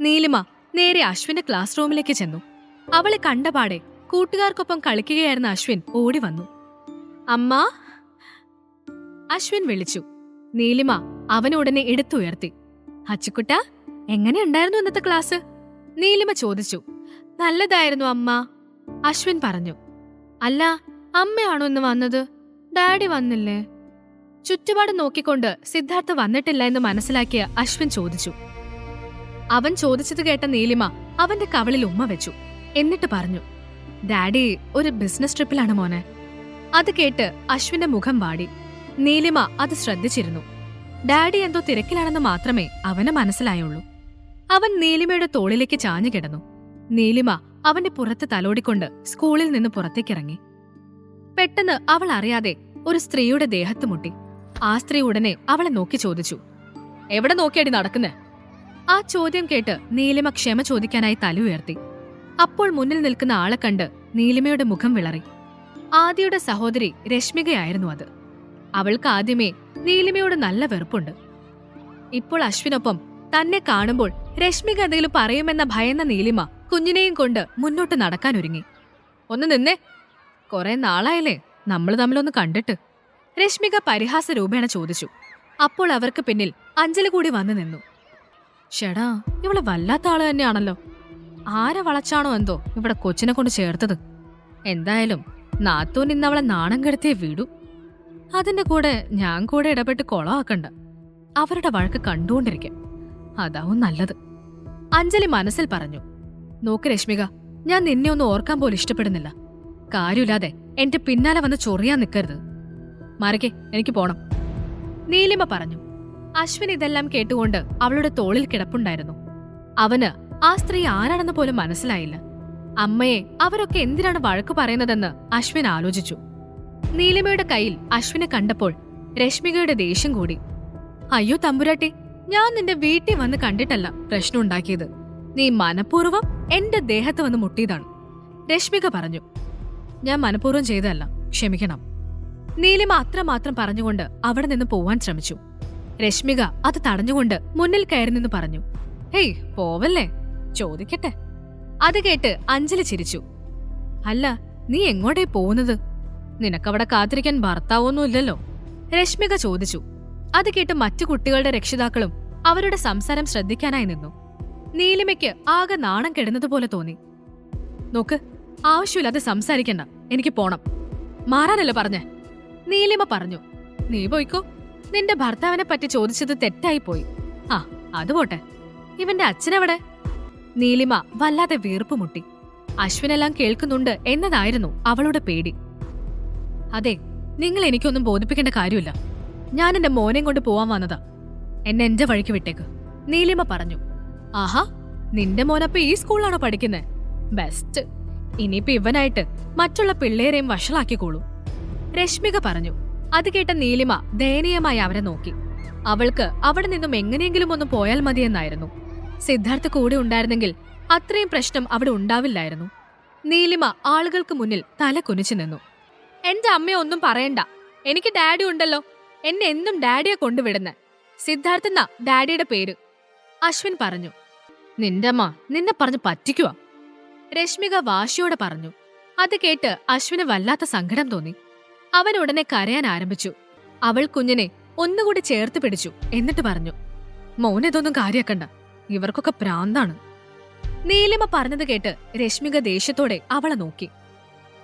നീലിമ നേരെ അശ്വിന്റെ ക്ലാസ് റൂമിലേക്ക് ചെന്നു. അവളെ കണ്ടപാടെ കൂട്ടുകാർക്കൊപ്പം കളിക്കുകയായിരുന്ന അശ്വിൻ ഓടി വന്നു. അമ്മ! അശ്വിൻ വിളിച്ചു. നീലിമ അവനുടനെ എടുത്തുയർത്തി. അച്ചുക്കുട്ട എങ്ങനെയുണ്ടായിരുന്നു ഇന്നത്തെ ക്ലാസ് നീലിമ ചോദിച്ചു. നല്ലതായിരുന്നു അമ്മ അശ്വിൻ പറഞ്ഞു. അല്ല അമ്മയാണോ ഇന്ന് വന്നത്? ഡാഡി വന്നില്ലേ? ചുറ്റുപാട് നോക്കിക്കൊണ്ട് സിദ്ധാർത്ഥ് വന്നിട്ടില്ല എന്ന് മനസ്സിലാക്കിയ അശ്വിൻ ചോദിച്ചു. അവൻ ചോദിച്ചത് കേട്ട നീലിമ അവന്റെ കവളിൽ ഉമ്മ വെച്ചു. എന്നിട്ട് പറഞ്ഞു ഡാഡി ഒരു ബിസിനസ് ട്രിപ്പിലാണ് മോനെ. അത് കേട്ട് അശ്വിന്റെ മുഖം വാടി. നീലിമ അത് ശ്രദ്ധിച്ചിരുന്നു. ഡാഡി എന്തോ തിരക്കിലാണെന്ന് മാത്രമേ അവന് മനസ്സിലായുള്ളൂ. അവൻ നീലിമയുടെ തോളിലേക്ക് ചാഞ്ഞു കിടന്നു. നീലിമ അവന്റെ പുറത്ത് തലോടിക്കൊണ്ട് സ്കൂളിൽ നിന്ന് പുറത്തേക്കിറങ്ങി. പെട്ടെന്ന് അവൾ അറിയാതെ ഒരു സ്ത്രീയുടെ ദേഹത്ത് മുട്ടി. ആ സ്ത്രീ ഉടനെ അവളെ നോക്കി ചോദിച്ചു എവിടെ നോക്കിയടി നടക്കുന്നേ? ആ ചോദ്യം കേട്ട് നീലിമ ക്ഷമ ചോദിക്കാനായി തല ഉയർത്തി. അപ്പോൾ മുന്നിൽ നിൽക്കുന്ന ആളെ കണ്ട് നീലിമയുടെ മുഖം വിളറി. ആദിയുടെ സഹോദരി രശ്മികയായിരുന്നു അത്. അവൾക്ക് ആദ്യമേ നീലിമയോട് നല്ല വെറുപ്പുണ്ട്. ഇപ്പോൾ അശ്വിനൊപ്പം തന്നെ കാണുമ്പോൾ രശ്മിക എന്തെങ്കിലും പറയുമെന്ന ഭയന്ന നീലിമ കുഞ്ഞിനെയും കൊണ്ട് മുന്നോട്ട് നടക്കാൻ ഒരുങ്ങി. ഒന്ന് നിന്നേ. കുറെ നാളായല്ലേ നമ്മൾ തമ്മിലൊന്ന് കണ്ടിട്ട്. രശ്മിക പരിഹാസ രൂപേണ ചോദിച്ചു. അപ്പോൾ അവർക്ക് പിന്നിൽ അഞ്ജലി കൂടി വന്നു നിന്നു. ഷെടാ ഇവൾ വല്ലാത്ത ആൾ തന്നെയാണല്ലോ. ആരെ വളച്ചാണോ എന്തോ ഇവിടെ കൊച്ചിനെ കൊണ്ട് ചേർത്തത്? എന്തായാലും നാത്തൂൻ ഇന്ന് അവളെ നാണം കെടുത്തിയേ വീടും. അതിന്റെ കൂടെ ഞാൻ കൂടെ ഇടപെട്ട് കൊളമാക്കണ്ട അവരുടെ വഴക്ക് കണ്ടുകൊണ്ടിരിക്കാം. അതാവും നല്ലത്. അഞ്ജലി മനസ്സിൽ പറഞ്ഞു നോക്ക് രശ്മിക ഞാൻ നിന്നെ ഒന്നും ഓർക്കാൻ പോലും ഇഷ്ടപ്പെടുന്നില്ല. കാര്യമില്ലാതെ എന്റെ പിന്നാലെ വന്ന് ചൊറിയാൻ നിൽക്കരുത് മറിക്കെ എനിക്ക് പോണം. നീലിമ പറഞ്ഞു അശ്വിൻ ഇതെല്ലാം കേട്ടുകൊണ്ട് അവളുടെ തോളിൽ കിടപ്പുണ്ടായിരുന്നു. അവന് ആ സ്ത്രീ ആരാണെന്ന് പോലും മനസ്സിലായില്ല. അമ്മയെ അവരൊക്കെ എന്തിനാണ് വഴക്ക് പറയുന്നതെന്ന് അശ്വിൻ ആലോചിച്ചു. നീലിമയുടെ കയ്യിൽ അശ്വിനെ കണ്ടപ്പോൾ രശ്മികയുടെ ദേഷ്യം കൂടി. അയ്യോ തമ്പുരാട്ടി ഞാൻ നിന്റെ വീട്ടിൽ വന്ന് കണ്ടിട്ടല്ല പ്രശ്നം ഉണ്ടാക്കിയത്. നീ മനഃപൂർവം എന്റെ ദേഹത്ത് വന്ന് മുട്ടിയതാണ്. രശ്മിക പറഞ്ഞു. ഞാൻ മനഃപൂർവം ചെയ്തതല്ല ക്ഷമിക്കണം. നീലിമ അത്രമാത്രം പറഞ്ഞുകൊണ്ട് അവിടെ നിന്ന് പോവാൻ ശ്രമിച്ചു. രശ്മിക അത് തടഞ്ഞുകൊണ്ട് മുന്നിൽ കയറി നിന്ന് പറഞ്ഞു ഹേയ് പോവല്ലേ? ചോദിക്കട്ടെ. അത് കേട്ട് അഞ്ജലി ചിരിച്ചു. അല്ല നീ എങ്ങോട്ടേ പോകുന്നത്? നിനക്കവിടെ കാത്തിരിക്കാൻ ഭർത്താവൊന്നുമില്ലല്ലോ? രശ്മിക ചോദിച്ചു. അത് കേട്ട് മറ്റു കുട്ടികളുടെ രക്ഷിതാക്കളും അവരുടെ സംസാരം ശ്രദ്ധിക്കാനായി നിന്നു. നീലിമയ്ക്ക് ആകെ നാണം കെടുന്നതുപോലെ തോന്നി. നോക്ക് ആവശ്യമില്ലാതെ സംസാരിക്കണ്ട. എനിക്ക് പോണം. മാറാനല്ല പറഞ്ഞേ? നീലിമ പറഞ്ഞു. നീ പോയിക്കോ. നിന്റെ ഭർത്താവിനെ പറ്റി ചോദിച്ചത് തെറ്റായി പോയി ആ അത് പോട്ടെ. ഇവന്റെ അച്ഛനെവിടെ? നീലിമ വല്ലാതെ വീർപ്പ് മുട്ടി. അശ്വിനെല്ലാം കേൾക്കുന്നുണ്ട് എന്നതായിരുന്നു അവളുടെ പേടി. അതെ നിങ്ങൾ എനിക്കൊന്നും ബോധിപ്പിക്കേണ്ട കാര്യമില്ല. ഞാൻ എന്റെ മോനെയും കൊണ്ട് പോവാൻ വന്നതാ. എന്നെ എന്റെ വഴിക്ക് വിട്ടേക്ക്. നീലിമ പറഞ്ഞു. ആഹാ നിന്റെ മോനപ്പ ഈ സ്കൂളിലാണോ പഠിക്കുന്നത് ബെസ്റ്റ്. ഇനിയിപ്പോ ഇവനായിട്ട് മറ്റുള്ള പിള്ളേരെയും വഷളാക്കിക്കോളൂ. രശ്മിക പറഞ്ഞു. അത് കേട്ട നീലിമ ദയനീയമായി അവരെ നോക്കി. അവൾക്ക് അവിടെ നിന്നും എങ്ങനെയെങ്കിലും ഒന്ന് പോയാൽ മതിയെന്നായിരുന്നു. സിദ്ധാർത്ഥ കൂടെ ഉണ്ടായിരുന്നെങ്കിൽ അത്രയും പ്രശ്നം അവിടെ ഉണ്ടാവില്ലായിരുന്നു. നീലിമ ആളുകൾക്ക് മുന്നിൽ തല കുനിച്ചു നിന്നു. എന്റെ അമ്മ ഒന്നും പറയണ്ട. എനിക്ക് ഡാഡി ഉണ്ടല്ലോ. എന്നെ എന്നും ഡാഡിയെ കൊണ്ടുവിടുന്ന. സിദ്ധാർത്ഥ ഡാഡിയുടെ പേര്. അശ്വിൻ പറഞ്ഞു. നിന്റെ അമ്മ നിന്നെ പറഞ്ഞു പറ്റിക്കുവാ. രശ്മിക വാശിയോടെ പറഞ്ഞു. അത് കേട്ട് അശ്വിന് വല്ലാത്ത സങ്കടം തോന്നി. അവൻ ഉടനെ കരയാൻ ആരംഭിച്ചു. അവൾ കുഞ്ഞിനെ ഒന്നുകൂടി ചേർത്ത് പിടിച്ചു. എന്നിട്ട് പറഞ്ഞു മോനെ ഇതൊന്നും കാര്യാക്കണ്ട. ഇവർക്കൊക്കെ പ്രാന്താണ്. നീലിമ പറഞ്ഞത് കേട്ട് രശ്മിക ദേഷ്യത്തോടെ അവളെ നോക്കി.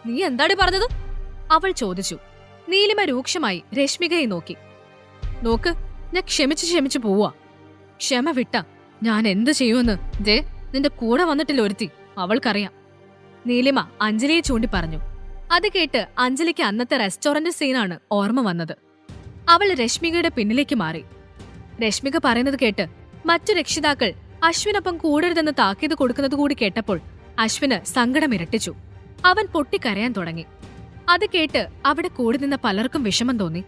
നീ എന്താടി പറഞ്ഞത്? അവൾ ചോദിച്ചു. നീലിമ രൂക്ഷമായി രശ്മികയെ നോക്കി. നോക്ക് ഞാൻ ക്ഷമിച്ച് ക്ഷമിച്ച് പോവാ. ക്ഷമ വിട്ട ഞാൻ എന്ത് ചെയ്യുമെന്ന് ദേ നിന്റെ കൂടെ വന്നിട്ടില്ല ഒരുത്തി. അവൾക്കറിയാം. നീലിമ അഞ്ജലിയെ ചൂണ്ടി പറഞ്ഞു അത് കേട്ട് അഞ്ജലിക്ക് അന്നത്തെ റെസ്റ്റോറന്റ് സീനാണ് ഓർമ്മ വന്നത്. അവൾ രശ്മികയുടെ പിന്നിലേക്ക് മാറി. രശ്മിക പറയുന്നത് കേട്ട് മറ്റു രക്ഷിതാക്കൾ അശ്വിനൊപ്പം കൂടരുതെന്ന് താക്കീത് കൊടുക്കുന്നത് കൂടി കേട്ടപ്പോൾ അശ്വിന് സങ്കടം ഇരട്ടിച്ചു അവൻ പൊട്ടിക്കരയാൻ തുടങ്ങി. അത് കേട്ട് അവിടെ കൂടി നിന്ന പലർക്കും വിഷമം തോന്നി.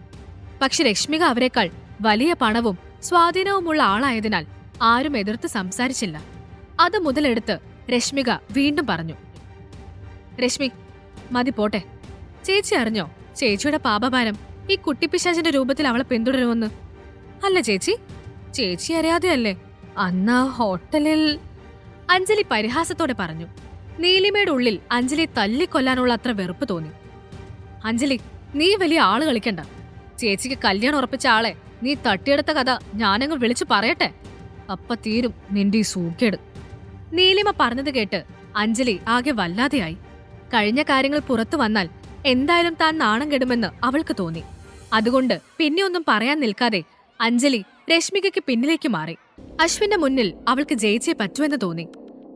പക്ഷെ രശ്മിക അവരെക്കാൾ വലിയ പണവും സ്വാധീനവുമുള്ള ആളായതിനാൽ ആരും എതിർത്ത് സംസാരിച്ചില്ല. അത് മുതലെടുത്ത് രശ്മിക വീണ്ടും പറഞ്ഞു. രശ്മി മതി പോട്ടെ. ചേച്ചി അറിഞ്ഞോ? ചേച്ചിയുടെ പാപഭാരം ഈ കുട്ടിപ്പിശാചിന്റെ രൂപത്തിൽ അവളെ പിന്തുടരുമെന്ന്. അല്ല ചേച്ചി ചേച്ചി അറിയാതെയല്ലേ. അന്ന് ഹോട്ടലിൽ അഞ്ജലി പരിഹാസത്തോടെ പറഞ്ഞു നീലിമയുടെ ഉള്ളിൽ അഞ്ജലി തല്ലിക്കൊല്ലാനുള്ള അത്ര വെറുപ്പ് തോന്നി. അഞ്ജലി നീ വലിയ ആൾ കളിക്കണ്ട. ചേച്ചിക്ക് കല്യാണം ഉറപ്പിച്ച ആളെ നീ തട്ടിയെടുത്ത കഥ ഞാനങ്ങ് വിളിച്ചു പറയട്ടെ. അപ്പ തീരും നിന്റെ ഈ സൂക്കേട്. നീലിമ പറഞ്ഞത് കേട്ട് അഞ്ജലി ആകെ വല്ലാതെയായി. കഴിഞ്ഞ കാര്യങ്ങൾ പുറത്തു വന്നാൽ എന്തായാലും താൻ നാണം കെടുമെന്ന് അവൾക്ക് തോന്നി. അതുകൊണ്ട് പിന്നെ ഒന്നും പറയാൻ നിൽക്കാതെ അഞ്ജലി രശ്മികയ്ക്ക് പിന്നിലേക്ക് മാറി. അശ്വിന്റെ മുന്നിൽ അവൾക്ക് ജയിച്ചേ പറ്റുമെന്ന് തോന്നി.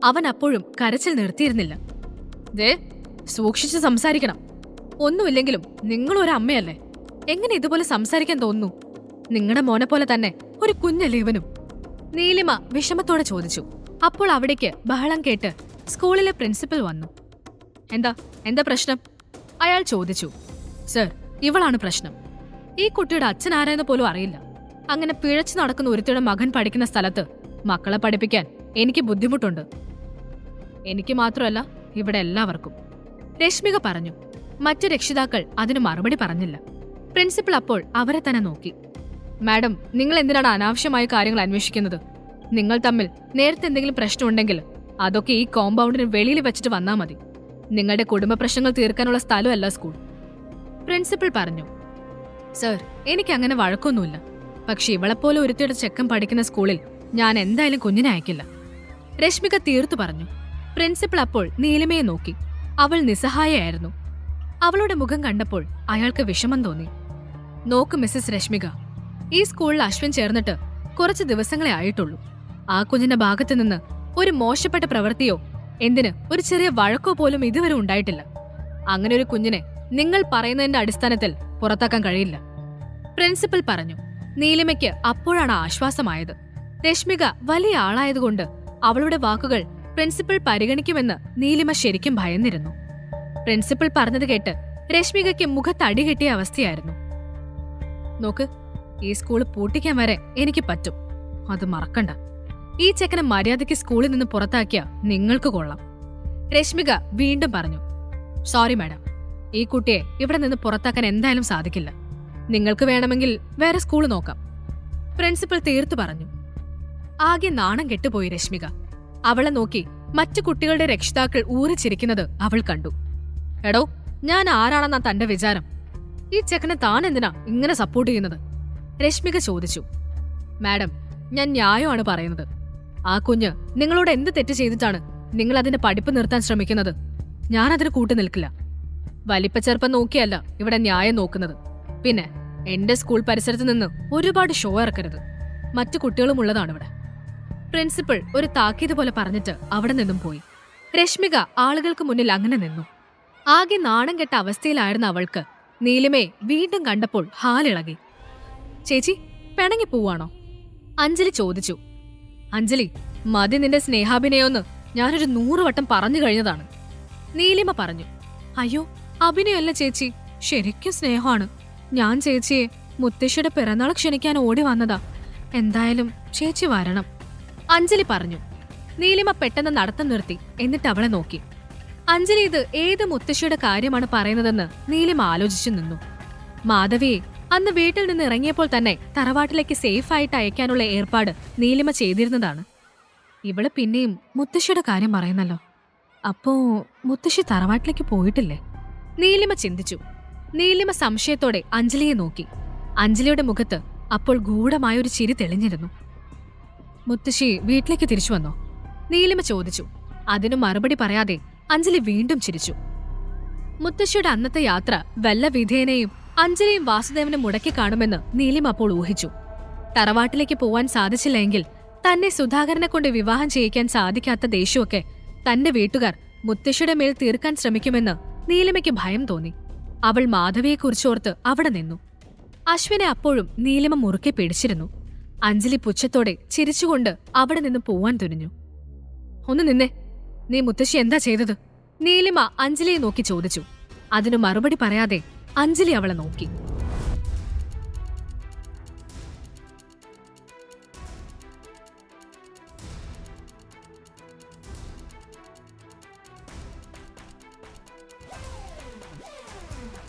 അവൻ അപ്പോഴും കരച്ചിൽ നിർത്തിയിരുന്നില്ല. ദേ സൂക്ഷിച്ച് സംസാരിക്കണം. ഒന്നുമില്ലെങ്കിലും നിങ്ങളൊരു അമ്മയല്ലേ? എങ്ങനെ ഇതുപോലെ സംസാരിക്കാൻ തോന്നുന്നു? നിങ്ങളുടെ മോനെ പോലെ തന്നെ ഒരു കുഞ്ഞല്ലേ ഇവനും നീലിമ വിഷമത്തോടെ ചോദിച്ചു. അപ്പോൾ അവിടേക്ക് ബഹളം കേട്ട് സ്കൂളിലെ പ്രിൻസിപ്പൽ വന്നു. എന്താ? എന്താ പ്രശ്നം? അയാൾ ചോദിച്ചു. സർ ഇവളാണ് പ്രശ്നം. ഈ കുട്ടിയുടെ അച്ഛൻ ആരായെന്ന് പോലും അറിയില്ല. അങ്ങനെ പിഴച്ചു നടക്കുന്ന ഒരുത്തിയുടെ മകൻ പഠിക്കുന്ന സ്ഥലത്ത് മക്കളെ പഠിപ്പിക്കാൻ എനിക്ക് ബുദ്ധിമുട്ടുണ്ട്. എനിക്ക് മാത്രമല്ല ഇവിടെ എല്ലാവർക്കും. രശ്മിക പറഞ്ഞു. മറ്റു രക്ഷിതാക്കൾ അതിന് മറുപടി പറഞ്ഞില്ല. പ്രിൻസിപ്പൽ അപ്പോൾ അവരെ തന്നെ നോക്കി. മാഡം നിങ്ങൾ എന്തിനാണ് അനാവശ്യമായ കാര്യങ്ങൾ അന്വേഷിക്കുന്നത്? നിങ്ങൾ തമ്മിൽ നേരത്തെ എന്തെങ്കിലും പ്രശ്നമുണ്ടെങ്കിൽ അതൊക്കെ ഈ കോമ്പൗണ്ടിന് വെളിയിൽ വെച്ചിട്ട് വന്നാൽ മതി. നിങ്ങളുടെ കുടുംബ പ്രശ്നങ്ങൾ തീർക്കാനുള്ള സ്ഥലമല്ല സ്കൂൾ. പ്രിൻസിപ്പൽ പറഞ്ഞു സർ എനിക്ക് അങ്ങനെ വഴക്കൊന്നുമില്ല. പക്ഷെ ഇവളെപ്പോലെ ഒരുത്തിയുടെ ചെക്കം പഠിക്കുന്ന സ്കൂളിൽ ഞാൻ എന്തായാലും കുഞ്ഞിനെ അയക്കില്ല. രശ്മിക തീർത്തു പറഞ്ഞു. പ്രിൻസിപ്പൽ അപ്പോൾ നീലിമയെ നോക്കി. അവൾ നിസ്സഹായയായിരുന്നു. അവളുടെ മുഖം കണ്ടപ്പോൾ അയാൾക്ക് വിഷമം തോന്നി. നോക്ക് മിസ്സസ് രശ്മിക ഈ സ്കൂളിൽ അശ്വിൻ ചേർന്നിട്ട് കുറച്ച് ദിവസങ്ങളെ ആയിട്ടുള്ളൂ. ആ കുഞ്ഞിന്റെ ഭാഗത്തു നിന്ന് ഒരു മോശപ്പെട്ട പ്രവൃത്തിയോ എന്തിന്? ഒരു ചെറിയ വഴക്കോ പോലും ഇതുവരെ ഉണ്ടായിട്ടില്ല. അങ്ങനെ ഒരു കുഞ്ഞിനെ നിങ്ങൾ പറയുന്നതിന്റെ അടിസ്ഥാനത്തിൽ പുറത്താക്കാൻ കഴിയില്ല. പ്രിൻസിപ്പൽ പറഞ്ഞു നീലിമയ്ക്ക് അപ്പോഴാണ് ആശ്വാസമായത്. രശ്മിക വലിയ ആളായതുകൊണ്ട് അവളുടെ വാക്കുകൾ പ്രിൻസിപ്പൽ പരിഗണിക്കുമെന്ന് നീലിമ ശരിക്കും ഭയന്നിരുന്നു. പ്രിൻസിപ്പൽ പറഞ്ഞത് കേട്ട് രശ്മികയ്ക്ക് മുഖത്തടി കിട്ടിയ അവസ്ഥയായിരുന്നു. നോക്ക് ഈ സ്കൂൾ പൂട്ടിക്കാൻ വരെ എനിക്ക് പറ്റും. അത് മറക്കണ്ട. ഈ ചെക്കനെ മര്യാദയ്ക്ക് സ്കൂളിൽ നിന്ന് പുറത്താക്കിയ നിങ്ങൾക്ക് കൊള്ളാം. രശ്മിക വീണ്ടും പറഞ്ഞു സോറി മാഡം ഈ കുട്ടിയെ ഇവിടെ നിന്ന് പുറത്താക്കാൻ എന്തായാലും സാധിക്കില്ല. നിങ്ങൾക്ക് വേണമെങ്കിൽ വേറെ സ്കൂൾ നോക്കാം. പ്രിൻസിപ്പൽ തീർത്തു പറഞ്ഞു. ആകെ നാണം കെട്ടുപോയി രശ്മിക. അവളെ നോക്കി മറ്റു കുട്ടികളുടെ രക്ഷിതാക്കൾ ഊറിച്ചിരിക്കുന്നത് അവൾ കണ്ടു. എടോ ഞാൻ ആരാണെന്നാ തന്റെ വിചാരം? ഈ ചെക്കനെ താൻ എന്തിനാ ഇങ്ങനെ സപ്പോർട്ട് ചെയ്യുന്നത്? രശ്മിക ചോദിച്ചു. മാഡം ഞാൻ ന്യായമാണ് പറയുന്നത്. ആ കുഞ്ഞ് നിങ്ങളോട് എന്ത് തെറ്റ് ചെയ്തിട്ടാണ് നിങ്ങൾ അതിന്റെ പഠിപ്പ് നിർത്താൻ ശ്രമിക്കുന്നത്? ഞാൻ അതിന് കൂട്ടു നിൽക്കില്ല. വലിപ്പച്ചെറുപ്പം നോക്കിയല്ല ഇവിടെ ന്യായം നോക്കുന്നത്. പിന്നെ എന്റെ സ്കൂൾ പരിസരത്ത് നിന്ന് ഒരുപാട് ഷോ ഇറക്കരുത്. മറ്റു കുട്ടികളും ഉള്ളതാണ് ഇവിടെ. പ്രിൻസിപ്പൾ ഒരു താക്കീത് പോലെ പറഞ്ഞിട്ട് അവിടെ നിന്നും പോയി. രശ്മിക ആളുകൾക്ക് മുന്നിൽ അങ്ങനെ നിന്നു. ആകെ നാണം കെട്ട അവസ്ഥയിലായിരുന്ന അവൾക്ക് നീലിമയെ വീണ്ടും കണ്ടപ്പോൾ ഹാലിളകി. ചേച്ചി പിണങ്ങി പോവാണോ? അഞ്ജലി ചോദിച്ചു. അഞ്ജലി മതി നിന്റെ സ്നേഹാഭിനയോന്ന് ഞാനൊരു നൂറ് വട്ടം പറഞ്ഞു കഴിഞ്ഞതാണ്. നീലിമ പറഞ്ഞു അയ്യോ അഭിനയല്ല ചേച്ചി ശരിക്കും സ്നേഹമാണ്. ഞാൻ ചേച്ചിയെ മുത്തശ്ശിയുടെ പിറന്നാൾ ക്ഷണിക്കാൻ ഓടി വന്നതാ. എന്തായാലും ചേച്ചി വരണം. അഞ്ജലി പറഞ്ഞു നീലിമ പെട്ടെന്ന് നടത്തം നിർത്തി എന്നിട്ട് അവളെ നോക്കി. അഞ്ജലി ഇത് ഏത് മുത്തശ്ശിയുടെ കാര്യമാണ് പറയുന്നതെന്ന് നീലിമ ആലോചിച്ചു നിന്നു. മാധവിയെ അന്ന് വീട്ടിൽ നിന്ന് ഇറങ്ങിയപ്പോൾ തന്നെ തറവാട്ടിലേക്ക് സേഫ് ആയിട്ട് അയക്കാനുള്ള ഏർപ്പാട് നീലിമ ചെയ്തിരുന്നതാണ്. ഇവൾ പിന്നെയും മുത്തശ്ശിയുടെ കാര്യം പറയുന്നല്ലോ. അപ്പോ മുത്തശ്ശി തറവാട്ടിലേക്ക് പോയിട്ടില്ലേ? നീലിമ ചിന്തിച്ചു. നീലിമ സംശയത്തോടെ അഞ്ജലിയെ നോക്കി. അഞ്ജലിയുടെ മുഖത്ത് അപ്പോൾ ഗൂഢമായൊരു ചിരി തെളിഞ്ഞിരുന്നു. മുത്തശ്ശി വീട്ടിലേക്ക് തിരിച്ചു വന്നോ? നീലിമ ചോദിച്ചു. അതിനു മറുപടി പറയാതെ അഞ്ജലി വീണ്ടും ചിരിച്ചു. മുത്തശ്ശിയുടെ അന്നത്തെ യാത്ര വല്ല വിധേനയും അഞ്ജലിയും വാസുദേവനും മുടക്കി കാണുമെന്ന് നീലിം അപ്പോൾ ഊഹിച്ചു. തറവാട്ടിലേക്ക് പോവാൻ സാധിച്ചില്ലെങ്കിൽ തന്നെ സുധാകരനെ കൊണ്ട് വിവാഹം ചെയ്യിക്കാൻ സാധിക്കാത്ത ദേഷ്യമൊക്കെ തന്റെ വീട്ടുകാർ മുത്തശ്ശിയുടെ മേൽ തീർക്കാൻ ശ്രമിക്കുമെന്ന് നീലിമയ്ക്ക് ഭയം തോന്നി. അവൾ മാധവിയെക്കുറിച്ചോർത്ത് അവിടെ നിന്നു. അശ്വിനെ അപ്പോഴും നീലിമ മുറുക്കി പിടിച്ചിരുന്നു. അഞ്ജലി പുച്ഛത്തോടെ ചിരിച്ചുകൊണ്ട് അവിടെ നിന്ന് പോവാൻ തുനിഞ്ഞു. ഒന്ന് നിന്നെ. നീ മുത്തശ്ശി എന്താ ചെയ്തത്? നീലിമ അഞ്ജലിയെ നോക്കി ചോദിച്ചു. അതിനു മറുപടി പറയാതെ അഞ്ജലി അവളെ നോക്കി.